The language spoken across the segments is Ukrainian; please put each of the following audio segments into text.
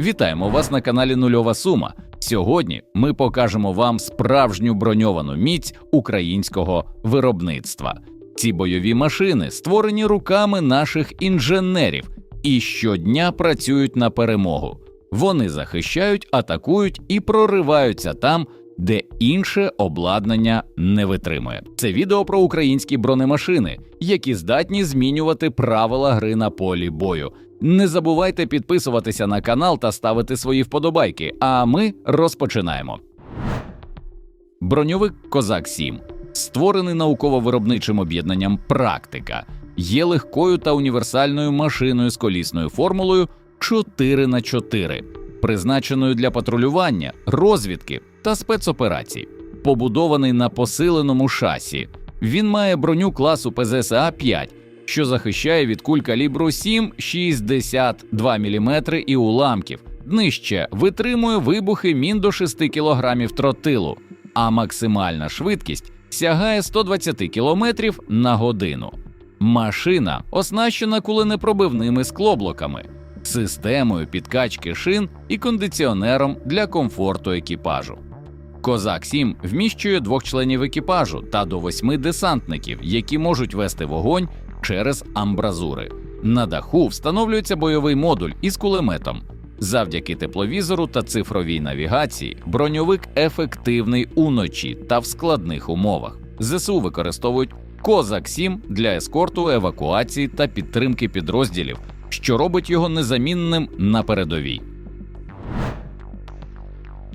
Вітаємо вас на каналі Нульова Сума. Сьогодні ми покажемо вам справжню броньовану міць українського виробництва. Ці бойові машини створені руками наших інженерів і щодня працюють на перемогу. Вони захищають, атакують і прориваються там, де інше обладнання не витримує. Це відео про українські бронемашини, які здатні змінювати правила гри на полі бою. Не забувайте підписуватися на канал та ставити свої вподобайки. А ми розпочинаємо. Броньовик Козак 7 створений науково-виробничим об'єднанням Практика, є легкою та універсальною машиною з колісною формулою 4 х 4 призначеною для патрулювання, розвідки та спецоперацій. Побудований на посиленому шасі. Він має броню класу ПЗСА 5, що захищає від куль калібру 7,62 мм і уламків. Днище витримує вибухи мін до 6 кг тротилу, а максимальна швидкість сягає 120 км на годину. Машина оснащена куленепробивними склоблоками, системою підкачки шин і кондиціонером для комфорту екіпажу. Козак 7 вміщує двох членів екіпажу та до восьми десантників, які можуть вести вогонь через амбразури. На даху встановлюється бойовий модуль із кулеметом. Завдяки тепловізору та цифровій навігації броньовик ефективний уночі та в складних умовах. ЗСУ використовують Козак 7 для ескорту, евакуації та підтримки підрозділів, що робить його незамінним на передовій.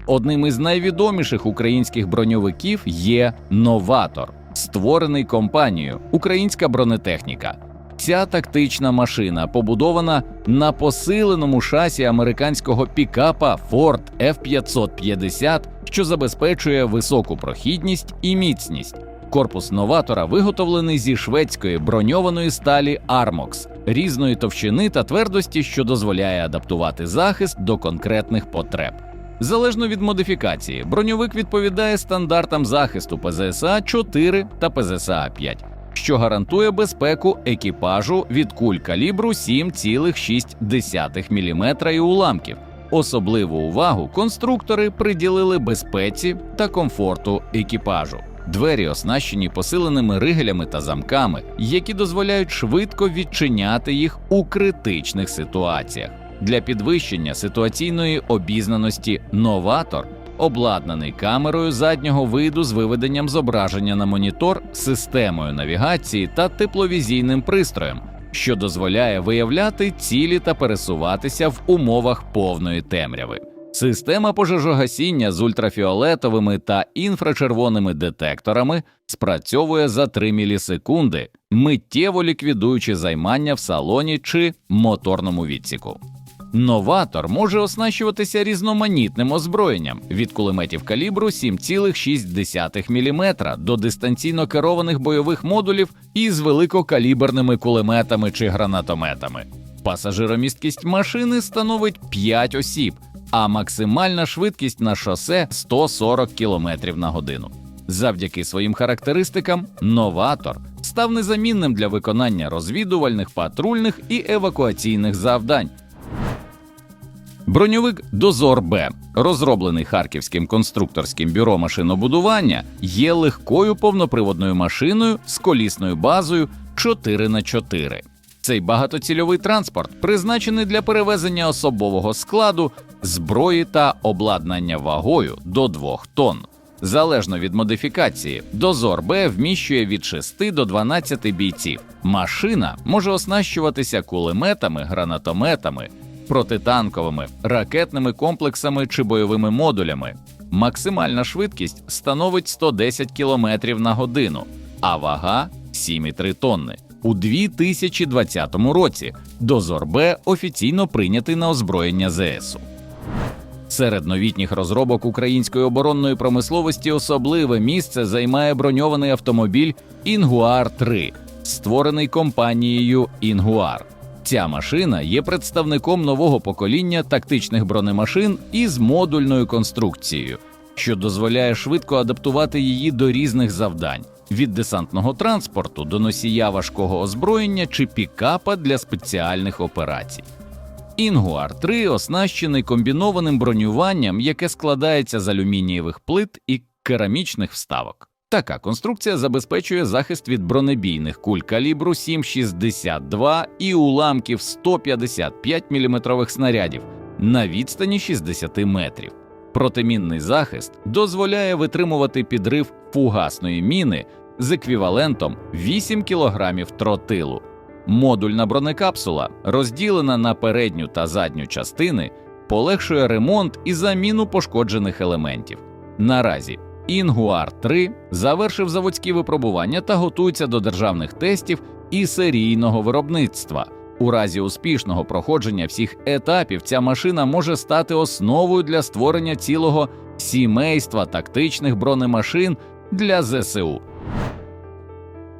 Одним із найвідоміших українських броньовиків є Новатор, створений компанією Українська бронетехніка. Ця тактична машина побудована на посиленому шасі американського пікапа Ford F550, що забезпечує високу прохідність і міцність. Корпус новатора виготовлений зі шведської броньованої сталі Armox, різної товщини та твердості, що дозволяє адаптувати захист до конкретних потреб. Залежно від модифікації, броньовик відповідає стандартам захисту ПЗСА 4 та ПЗСА 5, що гарантує безпеку екіпажу від куль калібру 7,6 мм і уламків. Особливу увагу конструктори приділили безпеці та комфорту екіпажу. Двері оснащені посиленими ригелями та замками, які дозволяють швидко відчиняти їх у критичних ситуаціях. Для підвищення ситуаційної обізнаності новатор обладнаний камерою заднього виду з виведенням зображення на монітор, системою навігації та тепловізійним пристроєм, що дозволяє виявляти цілі та пересуватися в умовах повної темряви. Система пожежогасіння з ультрафіолетовими та інфрачервоними детекторами спрацьовує за 3 мілісекунди, миттєво ліквідуючи займання в салоні чи моторному відсіку. Новатор може оснащуватися різноманітним озброєнням від кулеметів калібру 7,6 мм до дистанційно керованих бойових модулів із великокаліберними кулеметами чи гранатометами. Пасажиромісткість машини становить 5 осіб, а максимальна швидкість на шосе 140 км на годину. Завдяки своїм характеристикам, новатор став незамінним для виконання розвідувальних, патрульних і евакуаційних завдань. Броньовик Дозор Б, розроблений Харківським конструкторським бюро машинобудування, є легкою повноприводною машиною з колісною базою 4 х 4 Цей багатоцільовий транспорт призначений для перевезення особового складу, зброї та обладнання вагою до 2 тонн. Залежно від модифікації, дозор Б вміщує від 6 до 12 бійців. Машина може оснащуватися кулеметами, гранатометами, протитанковими, ракетними комплексами чи бойовими модулями. Максимальна швидкість становить 110 км на годину, а вага 7,3 тонни. У 2020 році дозор Б офіційно прийнятий на озброєння ЗСУ. Серед новітніх розробок української оборонної промисловості особливе місце займає броньований автомобіль Інгуар 3, створений компанією Інгуар. Ця машина є представником нового покоління тактичних бронемашин із модульною конструкцією, що дозволяє швидко адаптувати її до різних завдань від десантного транспорту до носія важкого озброєння чи пікапа для спеціальних операцій. Інгуар 3 оснащений комбінованим бронюванням, яке складається з алюмінієвих плит і керамічних вставок. Така конструкція забезпечує захист від бронебійних куль калібру 7,62 і уламків 155 мм снарядів на відстані 60 метрів. Протимінний захист дозволяє витримувати підрив фугасної міни з еквівалентом 8 кг тротилу. Модульна бронекапсула, розділена на передню та задню частини, полегшує ремонт і заміну пошкоджених елементів. Наразі Інгуар 3 завершив заводські випробування та готується до державних тестів і серійного виробництва. У разі успішного проходження всіх етапів ця машина може стати основою для створення цілого сімейства тактичних бронемашин для ЗСУ.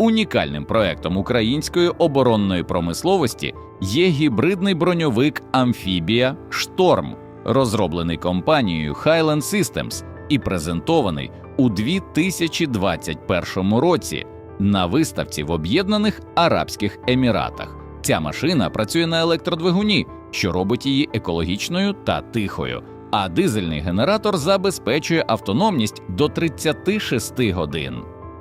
Унікальним проектом української оборонної промисловості є гібридний броньовик Амфібія Шторм, розроблений компанією Highland Systems і презентований у 2021 році на виставці в Об'єднаних Арабських Еміратах. Ця машина працює на електродвигуні, що робить її екологічною та тихою. А дизельний генератор забезпечує автономність до 36 годин.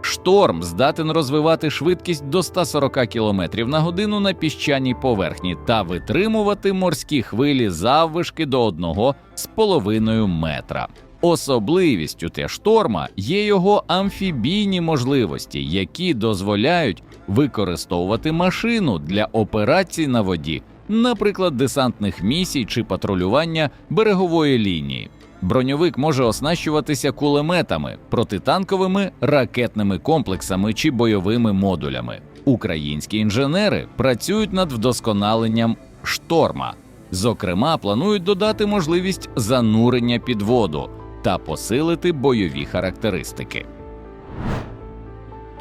Шторм здатен розвивати швидкість до 140 км на годину на піщаній поверхні та витримувати морські хвилі заввишки до 1,5 метра. Особливістю те шторма є його амфібійні можливості, які дозволяють використовувати машину для операцій на воді, наприклад, десантних місій чи патрулювання берегової лінії. Броньовик може оснащуватися кулеметами, протитанковими ракетними комплексами чи бойовими модулями. Українські інженери працюють над вдосконаленням шторма. Зокрема, планують додати можливість занурення під воду та посилити бойові характеристики.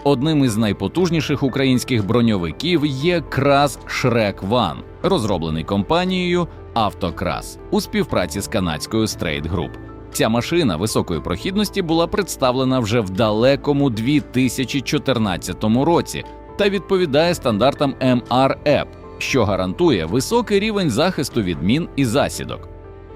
Одним із найпотужніших українських броньовиків є крас Шрек Ван, розроблений компанією Автокрас у співпраці з канадською Straight Group. Ця машина високої прохідності була представлена вже в далекому 2014 році та відповідає стандартам MREP, що гарантує високий рівень захисту від мін і засідок.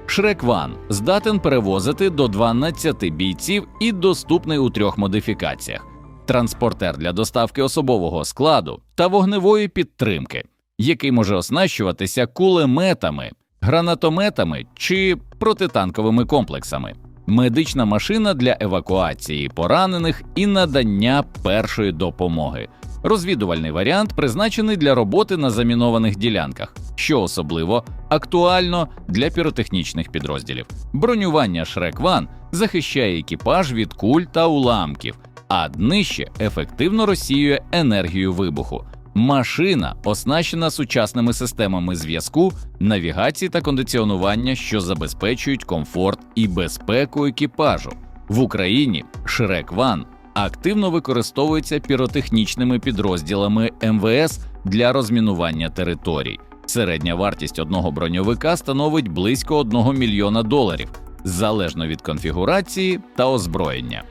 Шрек Ван здатен перевозити до 12 бійців і доступний у трьох модифікаціях: транспортер для доставки особового складу та вогневої підтримки, який може оснащуватися кулеметами, гранатометами чи протитанковими комплексами, медична машина для евакуації поранених і надання першої допомоги. Розвідувальний варіант призначений для роботи на замінованих ділянках, що особливо актуально для піротехнічних підрозділів. Бронювання Шрек Ван захищає екіпаж від куль та уламків, а днище ефективно розсіює енергію вибуху. Машина оснащена сучасними системами зв'язку, навігації та кондиціонування, що забезпечують комфорт і безпеку екіпажу. В Україні Шрек Ван активно використовується піротехнічними підрозділами МВС для розмінування територій. Середня вартість одного броньовика становить близько 1 мільйона доларів залежно від конфігурації та озброєння.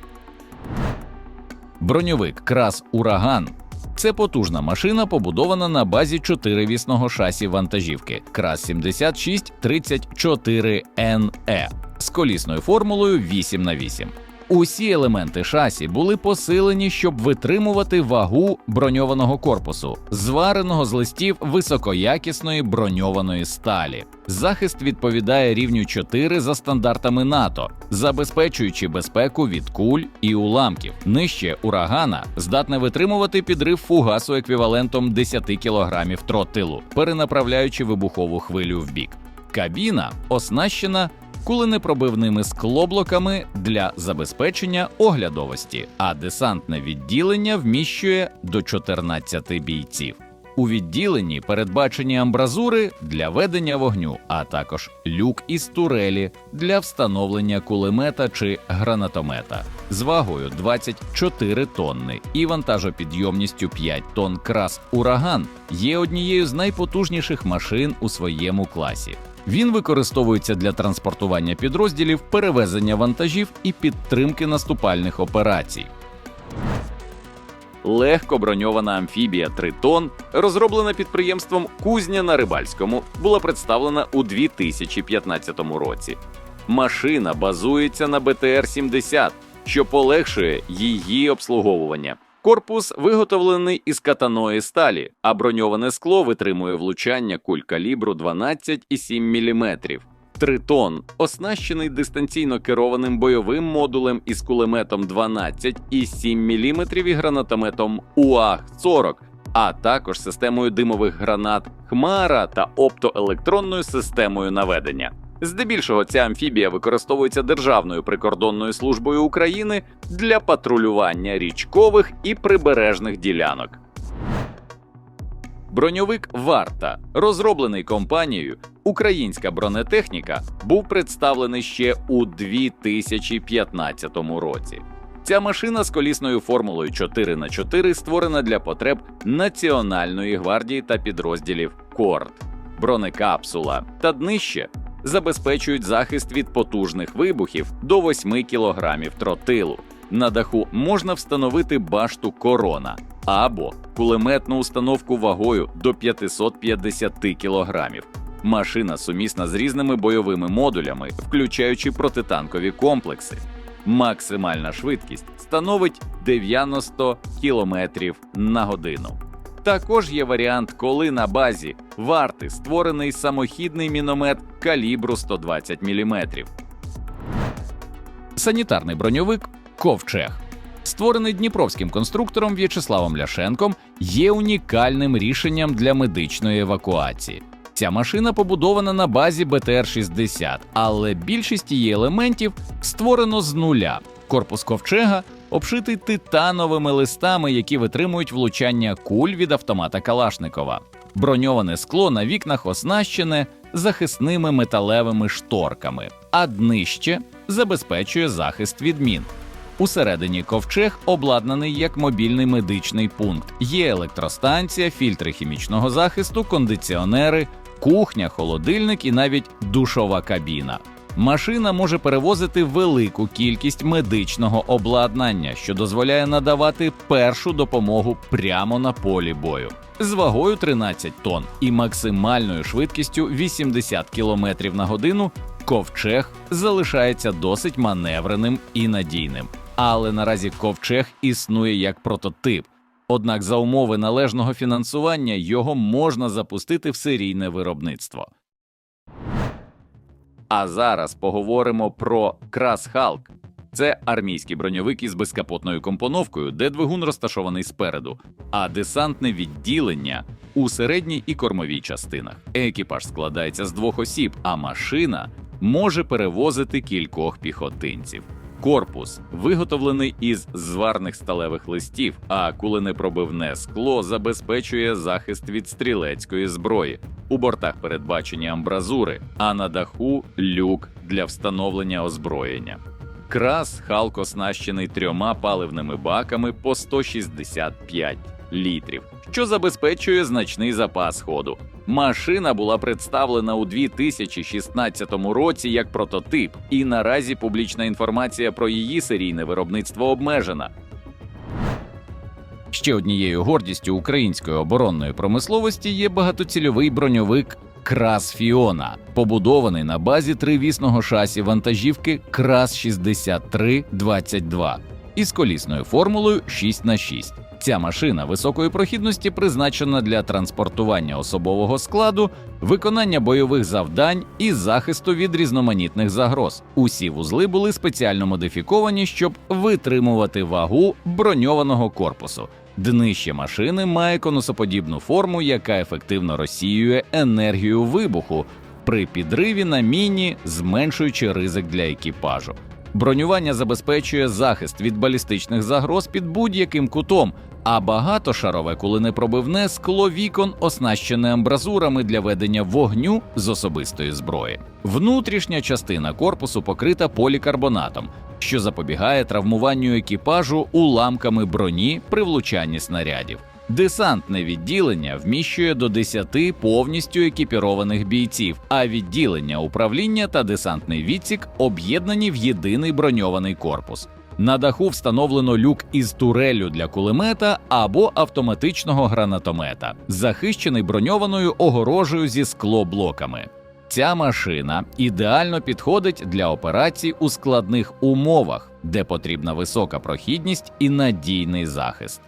Броньовик Крас Ураган це потужна машина, побудована на базі чотиривісного шасі вантажівки Крас 7634 NE з колісною формулою 8 на 8 Усі елементи шасі були посилені, щоб витримувати вагу броньованого корпусу, звареного з листів високоякісної броньованої сталі. Захист відповідає рівню 4 за стандартами НАТО, забезпечуючи безпеку від куль і уламків. Нижче урагана здатне витримувати підрив фугасу еквівалентом 10 кг тротилу, перенаправляючи вибухову хвилю в бік. Кабіна оснащена куленепробивними склоблоками для забезпечення оглядовості, а десантне відділення вміщує до 14 бійців. У відділенні передбачені амбразури для ведення вогню, а також люк із турелі для встановлення кулемета чи гранатомета з вагою 24 тонни і вантажопідйомністю 5 тонн крас ураган є однією з найпотужніших машин у своєму класі. Він використовується для транспортування підрозділів, перевезення вантажів і підтримки наступальних операцій. легко броньована амфібія Тритон, розроблена підприємством Кузня на Рибальському, була представлена у 2015 році. Машина базується на БТР-70, що полегшує її обслуговування. Корпус виготовлений із катаної сталі, а броньоване скло витримує влучання куль калібру 12,7 мм. Тритон оснащений дистанційно керованим бойовим модулем із кулеметом 12,7 мм і гранатометом УАГ-40, а також системою димових гранат Хмара та оптоелектронною системою наведення. Здебільшого ця амфібія використовується Державною прикордонною службою України для патрулювання річкових і прибережних ділянок. Броньовик Варта, розроблений компанією Українська бронетехніка, був представлений ще у 2015 році. Ця машина з колісною формулою 4х4 створена для потреб Національної гвардії та підрозділів КОРД. Бронекапсула та днище забезпечують захист від потужних вибухів до 8 кг тротилу. На даху можна встановити башту корона або кулеметну установку вагою до 550 кг. Машина сумісна з різними бойовими модулями, включаючи протитанкові комплекси. Максимальна швидкість становить 90 км на годину. Також є варіант, коли на базі варти створений самохідний міномет калібру 120 мм. Санітарний броньовик Ковчег, створений дніпровським конструктором В'ячеславом Ляшенком, є унікальним рішенням для медичної евакуації. Ця машина побудована на базі БТР-60, але більшість її елементів створено з нуля. Корпус ковчега обшитий титановими листами, які витримують влучання куль від автомата Калашникова. Броньоване скло на вікнах оснащене захисними металевими шторками, а днище забезпечує захист від мін. Усередині ковчег обладнаний як мобільний медичний пункт. Є електростанція, фільтри хімічного захисту, кондиціонери, кухня, холодильник і навіть душова кабіна. Машина може перевозити велику кількість медичного обладнання, що дозволяє надавати першу допомогу прямо на полі бою. З вагою 13 тонн і максимальною швидкістю 80 км на годину ковчег залишається досить маневреним і надійним. Але наразі ковчег існує як прототип. Однак за умови належного фінансування його можна запустити в серійне виробництво. А зараз поговоримо про Красхалк. Це армійський броньовик із безкапотною компоновкою, де двигун розташований спереду, а десантне відділення у середній і кормовій частинах. Екіпаж складається з двох осіб, а машина може перевозити кількох піхотинців. Корпус виготовлений із зварних сталевих листів, а куленепробивне скло забезпечує захист від стрілецької зброї. У бортах передбачені амбразури, а на даху люк для встановлення озброєння. Крас Халк оснащений трьома паливними баками по 165 літрів, що забезпечує значний запас ходу. Машина була представлена у 2016 році як прототип, і наразі публічна інформація про її серійне виробництво обмежена. Ще однією гордістю української оборонної промисловості є багатоцільовий броньовик Крас Фіона, побудований на базі тривісного шасі вантажівки Крас 6322 із колісною формулою 6 х 6 Ця машина високої прохідності призначена для транспортування особового складу, виконання бойових завдань і захисту від різноманітних загроз. Усі вузли були спеціально модифіковані, щоб витримувати вагу броньованого корпусу. Днище машини має конусоподібну форму, яка ефективно розсіює енергію вибуху при підриві на міні, зменшуючи ризик для екіпажу. Бронювання забезпечує захист від балістичних загроз під будь-яким кутом, а багатошарове куленепробивне скло вікон оснащене амбразурами для ведення вогню з особистої зброї. Внутрішня частина корпусу покрита полікарбонатом, що запобігає травмуванню екіпажу уламками броні при влучанні снарядів. Десантне відділення вміщує до 10 повністю екіпірованих бійців, а відділення управління та десантний відсік об'єднані в єдиний броньований корпус. На даху встановлено люк із туреллю для кулемета або автоматичного гранатомета, захищений броньованою огорожею зі склоблоками. Ця машина ідеально підходить для операцій у складних умовах, де потрібна висока прохідність і надійний захист.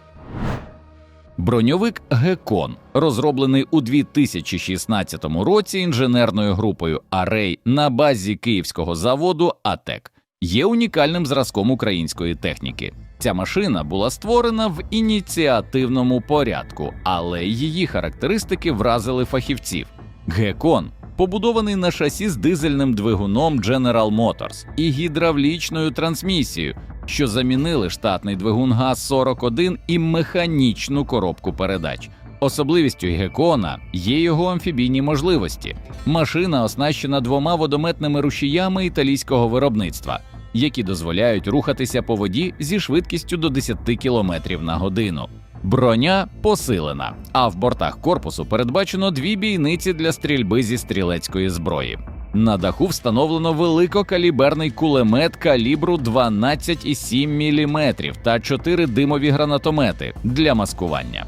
Броньовик Гекон, розроблений у 2016 році інженерною групою Арей на базі київського заводу АТЕК, є унікальним зразком української техніки. Ця машина була створена в ініціативному порядку, але її характеристики вразили фахівців. Гекон побудований на шасі з дизельним двигуном General Motors і гідравлічною трансмісією, що замінили штатний двигун ГАЗ-41 і механічну коробку передач. Особливістю Гекона є його амфібійні можливості. Машина оснащена двома водометними рушіями італійського виробництва, які дозволяють рухатися по воді зі швидкістю до 10 км на годину. Броня посилена, а в бортах корпусу передбачено дві бійниці для стрільби зі стрілецької зброї. На даху встановлено великокаліберний кулемет калібру 12,7 мм та 4 димові гранатомети для маскування.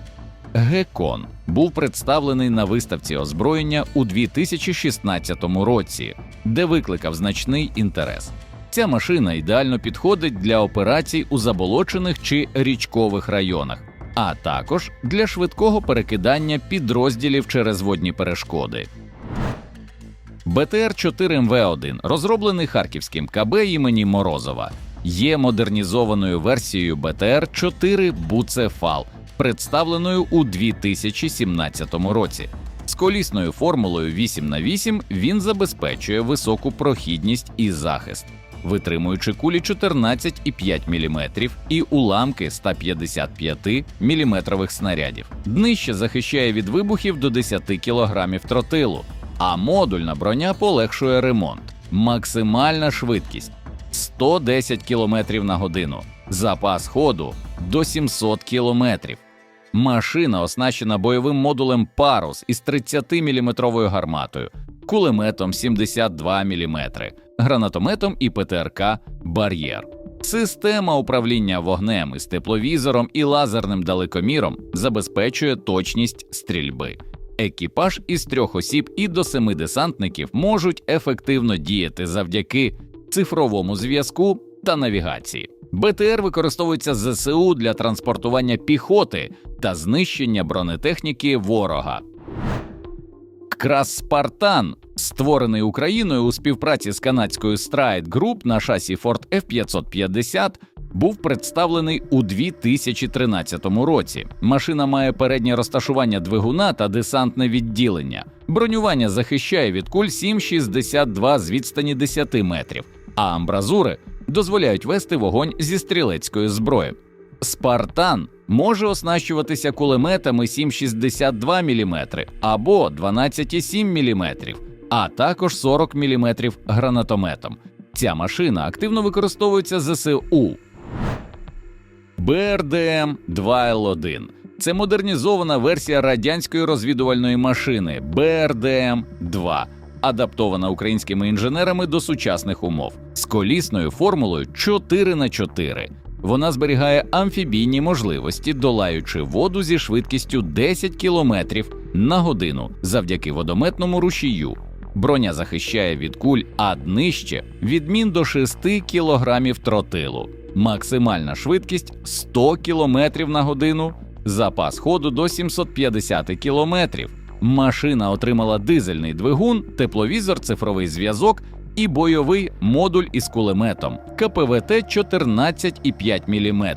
Гекон був представлений на виставці озброєння у 2016 році, де викликав значний інтерес. Ця машина ідеально підходить для операцій у заболочених чи річкових районах, а також для швидкого перекидання підрозділів через водні перешкоди. БТР-4МВ-1, розроблений харківським КБ імені Морозова, є модернізованою версією БТР-4 Буцефал, представленою у 2017 році. З колісною формулою 8 на 8 він забезпечує високу прохідність і захист, витримуючи кулі 14,5 мм і уламки 155 мм снарядів.Днище захищає від вибухів до 10 кг тротилу, а модульна броня полегшує ремонт. Максимальна швидкість 110 км на годину, запас ходу до 700 км. Машина оснащена бойовим модулем Парус із 30-мм гарматою, кулеметом 72 мм, гранатометом і ПТРК Бар'єр. Система управління вогнем із тепловізором і лазерним далекоміром забезпечує точність стрільби. Екіпаж із трьох осіб і до семи десантників можуть ефективно діяти завдяки цифровому зв'язку та навігації. БТР використовується ЗСУ для транспортування піхоти та знищення бронетехніки ворога. Крас Спартан, створений Україною у співпраці з канадською Stride Group на шасі Ford F550, був представлений у 2013 році. Машина має переднє розташування двигуна та десантне відділення. Бронювання захищає від куль 7,62 з відстані 10 метрів, а амбразури дозволяють вести вогонь зі стрілецької зброї. Спартан може оснащуватися кулеметами 7,62 мм або 12,7 мм, а також 40 мм гранатометом. Ця машина активно використовується ЗСУ. БРДМ 2Л1 це модернізована версія радянської розвідувальної машини БРДМ 2 адаптована українськими інженерами до сучасних умов з колісною формулою 4 на 4 Вона зберігає амфібійні можливості, долаючи воду зі швидкістю 10 км на годину завдяки водометному рушію. Броня захищає від куль, а днище відмін до 6 кг тротилу. Максимальна швидкість 100 км на годину, запас ходу до 750 км. Машина отримала дизельний двигун, тепловізор, цифровий зв'язок і бойовий модуль із кулеметом КПВТ 14,5 мм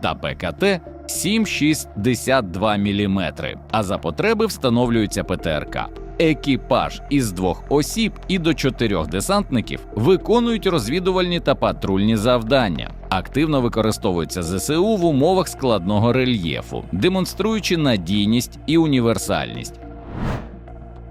та ПКТ 7,62 мм, а за потреби встановлюється ПТРК. Екіпаж із двох осіб і до чотирьох десантників виконують розвідувальні та патрульні завдання, активно використовуються ЗСУ в умовах складного рельєфу, демонструючи надійність і універсальність.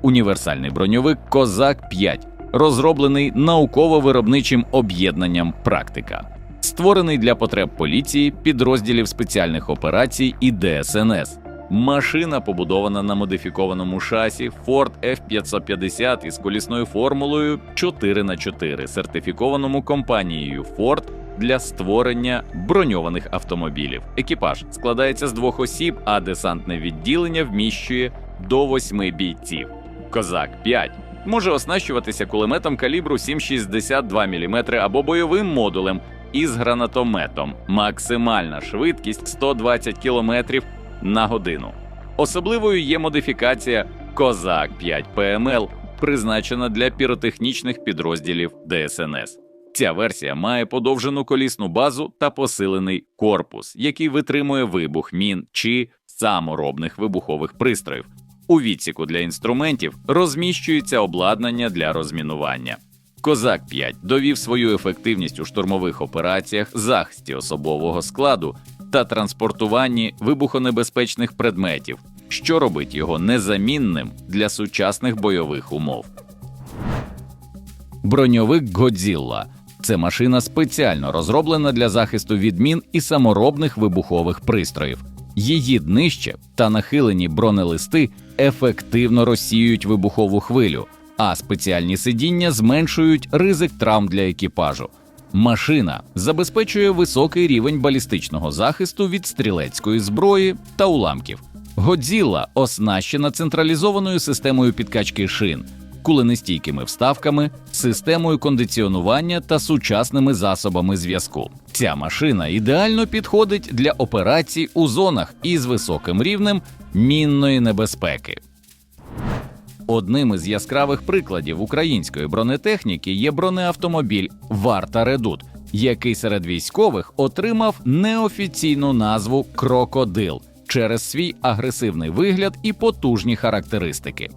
Універсальний броньовик Козак 5 розроблений науково-виробничим об'єднанням Практика, створений для потреб поліції, підрозділів спеціальних операцій і ДСНС. Машина побудована на модифікованому шасі Ford F550 із колісною формулою 4 х 4 сертифікованому компанією Ford для створення броньованих автомобілів. Екіпаж складається з двох осіб, а десантне відділення вміщує до восьми бійців. Козак 5 може оснащуватися кулеметом калібру 7,62 мм або бойовим модулем із гранатометом. Максимальна швидкість 120 км на годину. Особливою є модифікація Козак 5 ПМЛ, призначена для піротехнічних підрозділів ДСНС. Ця версія має подовжену колісну базу та посилений корпус, який витримує вибух мін чи саморобних вибухових пристроїв. У відсіку для інструментів розміщується обладнання для розмінування. Козак 5 довів свою ефективність у штурмових операціях, захисті особового складу та транспортуванні вибухонебезпечних предметів, що робить його незамінним для сучасних бойових умов. Броньовик Годзілла це машина спеціально розроблена для захисту від мін і саморобних вибухових пристроїв. Її днище та нахилені бронелисти ефективно розсіюють вибухову хвилю, а спеціальні сидіння зменшують ризик травм для екіпажу. Машина забезпечує високий рівень балістичного захисту від стрілецької зброї та уламків. Годзілла оснащена централізованою системою підкачки шин, куленестійкими вставками, системою кондиціонування та сучасними засобами зв'язку. Ця машина ідеально підходить для операцій у зонах із високим рівнем мінної небезпеки. Одним із яскравих прикладів української бронетехніки є бронеавтомобіль Варта Редут, який серед військових отримав неофіційну назву Крокодил через свій агресивний вигляд і потужні характеристики.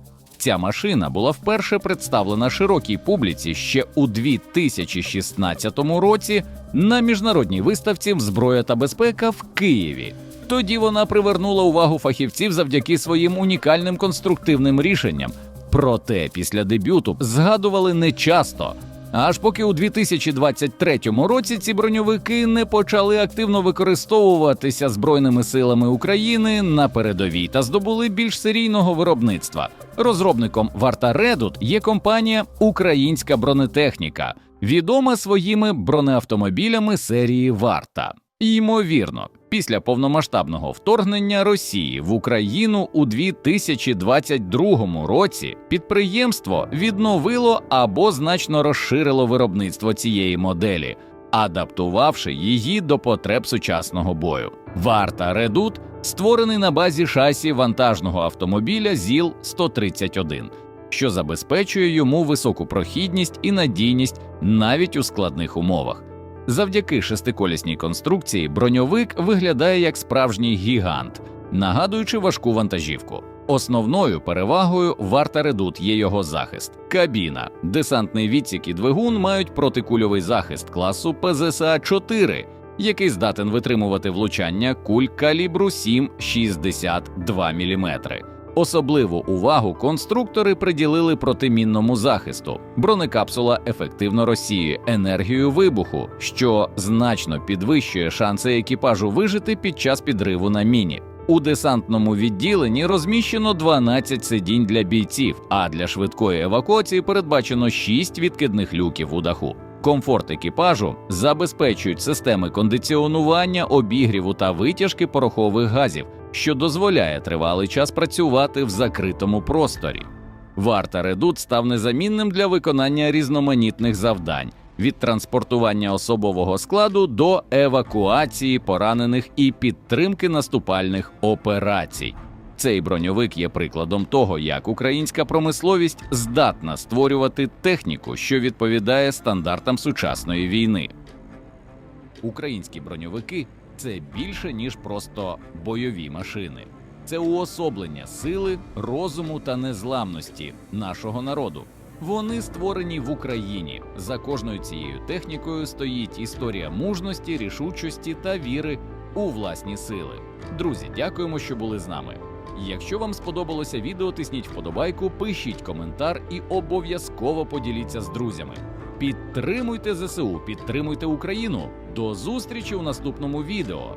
Ця машина була вперше представлена широкій публіці ще у 2016 році на міжнародній виставці Зброя та безпека в Києві. Тоді вона привернула увагу фахівців завдяки своїм унікальним конструктивним рішенням. Проте після дебюту згадували не часто. Аж поки у 2023 році ці броньовики не почали активно використовуватися збройними силами України на передовій та здобули більш серійного виробництва. Розробником Варта Редут є компанія Українська бронетехніка, відома своїми бронеавтомобілями серії Варта. Ймовірно, після повномасштабного вторгнення Росії в Україну у 2022 році підприємство відновило або значно розширило виробництво цієї моделі, адаптувавши її до потреб сучасного бою. Варта Редут створений на базі шасі вантажного автомобіля ЗІЛ 131 що забезпечує йому високу прохідність і надійність навіть у складних умовах. Завдяки шестиколісній конструкції броньовик виглядає як справжній гігант, нагадуючи важку вантажівку. Основною перевагою варта редут є його захист. Кабіна, десантний відсік і двигун мають протикульовий захист класу ПЗСА 4 який здатен витримувати влучання куль калібру 7,62 мм. Особливу увагу конструктори приділили протимінному захисту. Бронекапсула ефективно розсіює енергію вибуху, що значно підвищує шанси екіпажу вижити під час підриву на міні. У десантному відділенні розміщено 12 сидінь для бійців, а для швидкої евакуації передбачено 6 відкидних люків у даху. Комфорт екіпажу забезпечують системи кондиціонування, обігріву та витяжки порохових газів, що дозволяє тривалий час працювати в закритому просторі. Варта Редут став незамінним для виконання різноманітних завдань від транспортування особового складу до евакуації поранених і підтримки наступальних операцій. Цей броньовик є прикладом того, як українська промисловість здатна створювати техніку, що відповідає стандартам сучасної війни. Українські броньовики це більше ніж просто бойові машини. Це уособлення сили, розуму та незламності нашого народу. Вони створені в Україні. За кожною цією технікою стоїть історія мужності, рішучості та віри у власні сили. Друзі, дякуємо, що були з нами. Якщо вам сподобалося відео, тисніть вподобайку, пишіть коментар і обов'язково поділіться з друзями. Підтримуйте ЗСУ, підтримуйте Україну. До зустрічі у наступному відео.